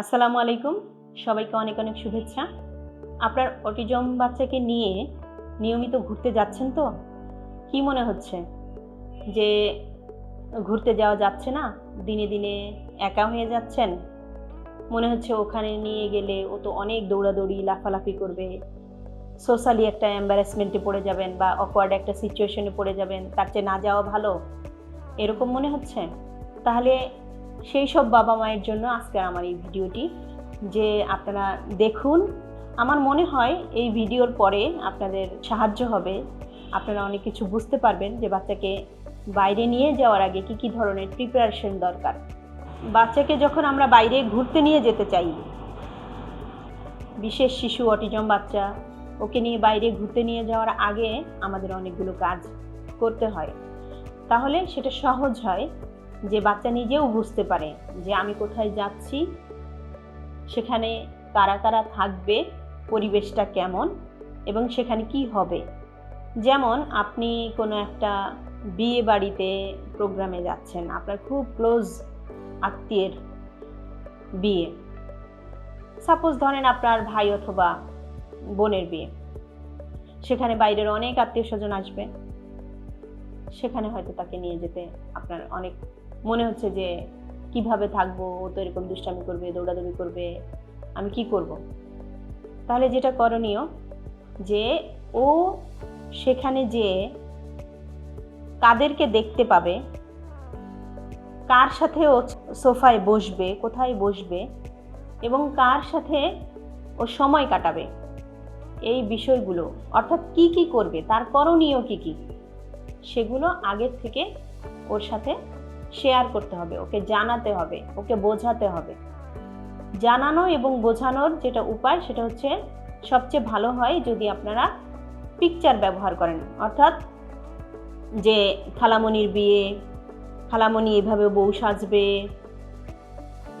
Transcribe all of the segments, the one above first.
আসসালামু আলাইকুম। সবাইকে অনেক অনেক শুভেচ্ছা। আপনার অটিজম বাচ্চাকে নিয়ে নিয়মিত ঘুরতে যাচ্ছেন তো? কি মনে হচ্ছে? যে ঘুরতে যাওয়া যাচ্ছে না, দিনে দিনে একা হয়ে যাচ্ছেন? মনে হচ্ছে ওখানে নিয়ে গেলে ও তো অনেক দৌড়াদৌড়ি, লাফালাফি করবে। সোশ্যালি একটা এম্বারাসমেন্টে পড়ে যাবেন বা অকওয়ার্ড একটা সিচুয়েশনে পড়ে যাবেন, তার চেয়ে না যাওয়া ভালো। এরকম মনে হচ্ছে? তাহলে সেই সব বাবা মায়ের জন্য আজকে আমার এই ভিডিওটি। যে আপনারা দেখুন, আমার মনে হয় এই ভিডিওর পরে আপনাদের সাহায্য হবে। আপনারা অনেক কিছু বুঝতে পারবেন যে বাচ্চাকে বাইরে নিয়ে যাওয়ার আগে কি কি ধরনের প্রিপারেশন দরকার। বাচ্চাকে যখন আমরা বাইরে ঘুরতে নিয়ে যেতে চাই, বিশেষ শিশু অটিজম বাচ্চা, ওকে নিয়ে বাইরে ঘুরতে নিয়ে যাওয়ার আগে আমাদের অনেকগুলো কাজ করতে হয়। তাহলে সেটা সহজ হয়। যে বাচ্চা নিজেও বুঝতে পারে যে আমি কোথায় যাচ্ছি, সেখানে কারা কারা থাকবে, পরিবেশটা কেমন এবং সেখানে কি হবে। যেমন আপনি কোনো একটা বিয়ে বাড়িতে প্রোগ্রামে যাচ্ছেন, আপনার খুব ক্লোজ আত্মীয়ের বিয়ে। সাপোজ ধরেন আপনার ভাই অথবা বোনের বিয়ে, সেখানে বাইরের অনেক আত্মীয় স্বজন আসবে, সেখানে হয়তো তাকে নিয়ে যেতে আপনার অনেক মনে হচ্ছে যে কীভাবে থাকব, ও তো এরকম দুষ্টামি করবে, দৌড়াদৌড়ি করবে, আমি কি করব? তাহলে যেটা করণীয়, যে ও সেখানে যে কাদেরকে দেখতে পাবে, কার সাথে ও সোফায় বসবে, কোথায় বসবে, এবং কার সাথে ও সময় কাটাবে, এই বিষয়গুলো, অর্থাৎ কি কি করবে, তার করণীয় কি কি, সেগুলো আগের থেকে ওর সাথে শেয়ার করতে হবে, ওকে জানাতে হবে, ওকে বোঝাতে হবে। জানানো এবং বোঝানোর যেটা উপায় সেটা হচ্ছে সবচেয়ে ভালো হয় যদি আপনারা পিকচার ব্যবহার করেন, অর্থাৎ যে খালামণির বিয়ে, খালামণি এভাবে বউ সাজবে,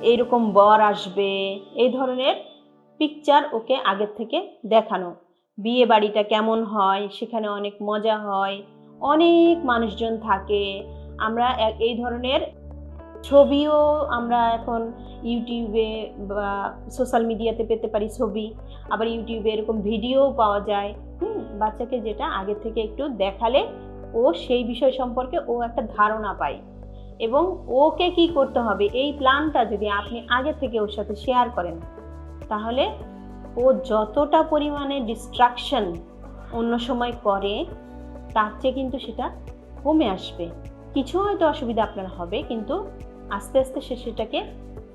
এইরকম বর আসবে, এই ধরনের পিকচার ওকে আগের থেকে দেখানো। বিয়ে বাড়িটা কেমন হয়, সেখানে অনেক মজা হয়, অনেক মানুষজন থাকে আমরা এই ধরনের ছবিও আমরা এখন ইউটিউবে বা সোশ্যাল মিডিয়াতে পেতে পারি ছবি। আবার ইউটিউবে এরকম ভিডিও পাওয়া যায়। হুম, বাচ্চাকে যেটা আগে থেকে একটু দেখালে ও সেই বিষয় সম্পর্কে ও একটা ধারণা পায়। এবং ওকে কি করতে হবে? এই প্ল্যানটা যদি আপনি আগে থেকে ওর সাথে শেয়ার করেন, তাহলে ও যতটা পরিমাণে ডিস্ট্রাকশন অন্য সময় করে, তার চেয়ে কিন্তু সেটা কমে আসবে। কিছু হয়তো অসুবিধা আপনার হবে, কিন্তু আস্তে আস্তে সে সেটাকে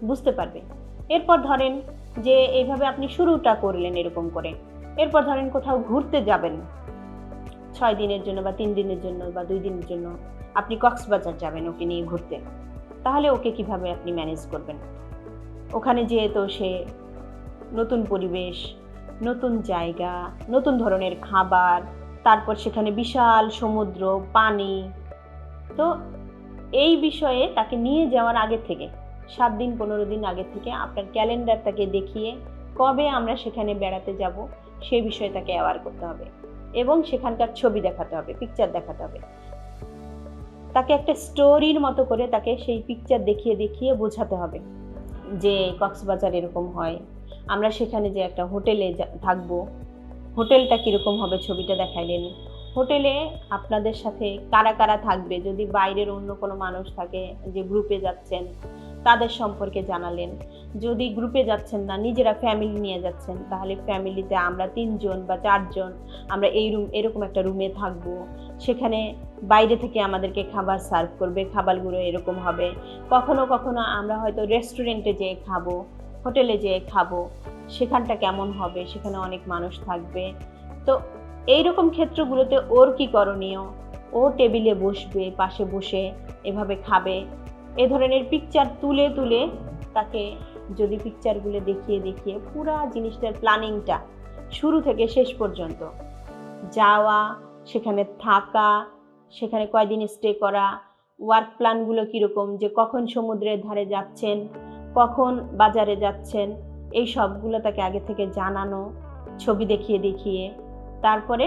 বুঝতে পারবে। এরপর ধরেন যে এইভাবে আপনি শুরুটা করলেন এরকম করে। এরপর ধরেন কোথাও ঘুরতে যাবেন। ছয় দিনের জন্য বা তিন দিনের জন্য বা দুই দিনের জন্য আপনি কক্সবাজার যাবেন ওকে নিয়ে ঘুরতে। তাহলে ওকে কীভাবে আপনি ম্যানেজ করবেন? ওখানে যেয়ে তো সে নতুন পরিবেশ, নতুন জায়গা, নতুন ধরনের খাবার, তারপর সেখানে বিশাল সমুদ্র, পানি তো এই বিষয়ে তাকে নিয়ে যাওয়ার আগে থেকে, সাত দিন, পনেরো দিন আগে থেকে আপনার ক্যালেন্ডার তাকে দেখিয়ে কবে আমরা সেখানে বেড়াতে যাব, সেই বিষয়ে তাকে অ্যাওয়ার করতে হবে এবং সেখানকার ছবি দেখাতে হবে পিকচার দেখাতে হবে। তাকে একটা স্টোরির মতো করে তাকে সেই পিকচার দেখিয়ে দেখিয়ে বোঝাতে হবে যে কক্সবাজার এরকম হয়, আমরা সেখানে যে একটা হোটেলে থাকব, হোটেলটা কীরকম হবে ছবিটা দেখাইলেন হোটেলে আপনাদের সাথে কারা কারা থাকবে? যদি বাইরের অন্য কোনো মানুষ থাকে যে গ্রুপে যাচ্ছেন, তাদের সম্পর্কে জানালেন। যদি গ্রুপে যাচ্ছেন না, নিজেরা ফ্যামিলি নিয়ে যাচ্ছেন, তাহলে ফ্যামিলিতে আমরা তিনজন বা চারজন, আমরা এই রুম এরকম একটা রুমে থাকব। সেখানে বাইরে থেকে আমাদেরকে খাবার সার্ভ করবে, খাবারগুলো এরকম হবে। কখনো কখনো আমরা হয়তো রেস্টুরেন্টে যেয়ে খাব হোটেলে যেয়ে খাব। সেখানটা কেমন হবে? সেখানে অনেক মানুষ থাকবে। তো এইরকম ক্ষেত্রগুলোতে ওর কি করণীয়? ও টেবিলে বসবে, পাশে বসে এভাবে খাবে। এ ধরনের পিকচার তুলে তুলে তাকে যদি পিকচারগুলো দেখিয়ে দেখিয়ে পুরা জিনিসটার প্ল্যানিংটা শুরু থেকে শেষ পর্যন্ত যাওয়া, সেখানে থাকা, সেখানে কয়দিন স্টে করা ওয়ার্ক প্ল্যানগুলো কীরকম, যে কখন সমুদ্রের ধারে যাচ্ছেন, কখন বাজারে যাচ্ছেন, এই সবগুলো তাকে আগে থেকে জানানো, ছবি দেখিয়ে দেখিয়ে তারপরে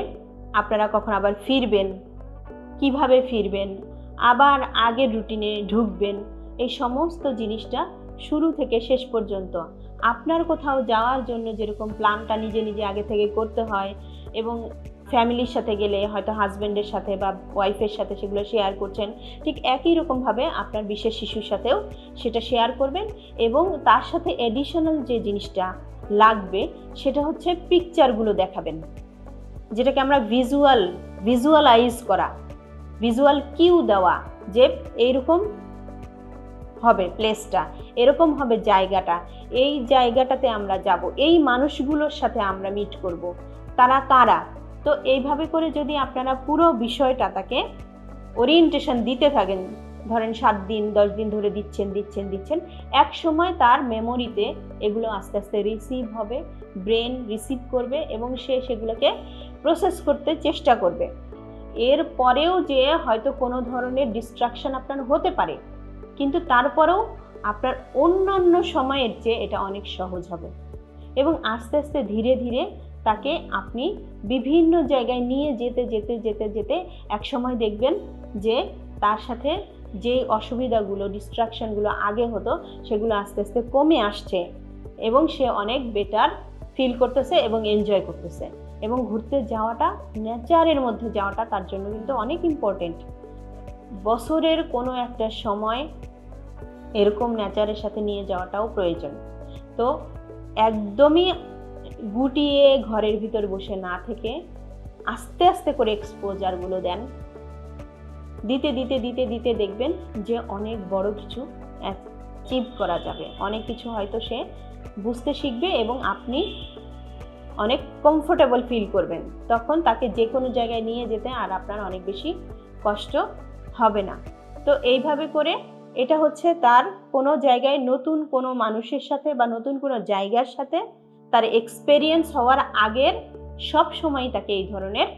আপনারা কখন আবার ফিরবেন? কীভাবে ফিরবেন? আবার আগের রুটিনে ঢুকবেন? এই সমস্ত জিনিসটা শুরু থেকে শেষ পর্যন্ত। আপনার কোথাও যাওয়ার জন্য যেরকম প্ল্যানটা নিজে নিজে আগে থেকে করতে হয় এবং ফ্যামিলির সাথে গেলে হয়তো হাজব্যান্ডের সাথে বা ওয়াইফের সাথে সেগুলো শেয়ার করছেন, ঠিক একই রকমভাবে আপনার বিশেষ শিশুর সাথেও সেটা শেয়ার করবেন এবং তার সাথে এডিশনাল যে জিনিসটা লাগবে সেটা হচ্ছে পিকচারগুলো দেখাবেন। যেটাকে আমরা ভিজুয়াল ভিজুয়ালাইজ করা ভিজুয়াল কিউ দেওয়া, যে এইরকম হবে প্লেসটা এরকম হবে জায়গাটা, এই জায়গাটাতে আমরা যাব, এই মানুষগুলোর সাথে আমরা মিট করব, তারা কারা? তো এইভাবে করে যদি আপনারা পুরো বিষয়টা তাকে ওরিয়েন্টেশন দিতে থাকেন, ধরেন সাত দিন, দশ দিন ধরে দিচ্ছেন দিচ্ছেন দিচ্ছেন, এক সময় তার মেমোরিতে এগুলো আস্তে আস্তে রিসিভ হবে ব্রেন রিসিভ করবে এবং সে সেগুলোকে প্রসেস করতে চেষ্টা করবে। এর পরেও যে হয়তো কোনো ধরনের ডিস্ট্রাকশন আপনার হতে পারে, কিন্তু তারপরেও আপনার অন্যান্য সময়ের চেয়ে এটা অনেক সহজ হবে। এবং আস্তে আস্তে ধীরে ধীরে তাকে আপনি বিভিন্ন জায়গায় নিয়ে যেতে যেতে যেতে যেতে এক সময় দেখবেন যে তার সাথে যে অসুবিধাগুলো ডিস্ট্রাকশনগুলো আগে হতো সেগুলো আস্তে আস্তে কমে আসছে এবং সে অনেক বেটার ফিল করতেছে এবং এনজয় করতেছে। এবং ঘুরতে যাওয়াটা নেচারের মধ্যে যাওয়াটা তার জন্য কিন্তু অনেক ইম্পর্টেন্ট বছরের কোনো একটা সময় এরকম নেচারের সাথে নিয়ে যাওয়াটাও প্রয়োজন। তো একদমই গুটিয়ে ঘরের ভিতর বসে না থেকে আস্তে আস্তে করে এক্সপোজারগুলো দেন। দিতে দিতে দিতে দিতে দেখবেন যে অনেক বড় কিছু অ্যাচিভ করা যাবে। অনেক কিছু হয়তো সে বুঝতে শিখবে এবং আপনি অনেক কমফোর্টেবল ফিল করবেন। তখন তাকে যে কোনো জায়গায় নিয়ে যেতে আর আপনার অনেক বেশি কষ্ট হবে না। তো এইভাবে করে এটা হচ্ছে তার কোনো জায়গায় নতুন কোনো মানুষের সাথে বা নতুন কোনো জায়গার সাথে তার এক্সপেরিয়েন্স হওয়ার আগের সব সময় তাকে এই ধরনের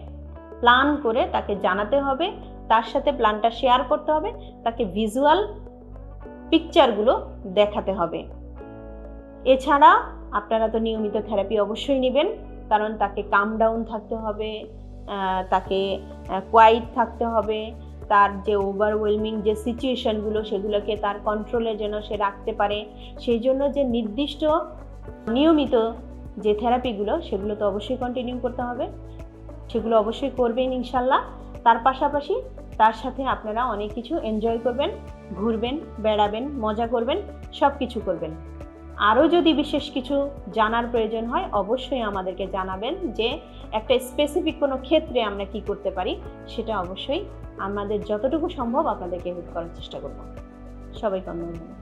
প্ল্যান করে তাকে জানাতে হবে, তার সাথে প্ল্যানটা শেয়ার করতে হবে, তাকে ভিজুয়াল পিকচারগুলো দেখাতে হবে। এছাড়া আপনারা তো নিয়মিত থেরাপি অবশ্যই নেবেন, কারণ তাকে কাম ডাউন থাকতে হবে তাকে কোয়াইট থাকতে হবে, তার যে ওভারওয়েলমিং যে সিচুয়েশনগুলো সেগুলোকে তার কন্ট্রোলে যেন সে রাখতে পারে। সেই জন্য যে নির্দিষ্ট নিয়মিত যে থেরাপিগুলো সেগুলো তো অবশ্যই কন্টিনিউ করতে হবে। সেগুলো অবশ্যই করবেন ইনশাল্লাহ। তার পাশাপাশি তার সাথে আপনারা অনেক কিছু এনজয় করবেন, ঘুরবেন, বেড়াবেন, মজা করবেন সব কিছু করবেন। আরও যদি বিশেষ কিছু জানার প্রয়োজন হয়, অবশ্যই আমাদেরকে জানাবেন যে একটা স্পেসিফিক কোনো ক্ষেত্রে আমরা কি করতে পারি, সেটা অবশ্যই আমাদের যতটুকু সম্ভব আপনাদেরকে হেল্প করার চেষ্টা করব। সবাইকে অন্যবাদ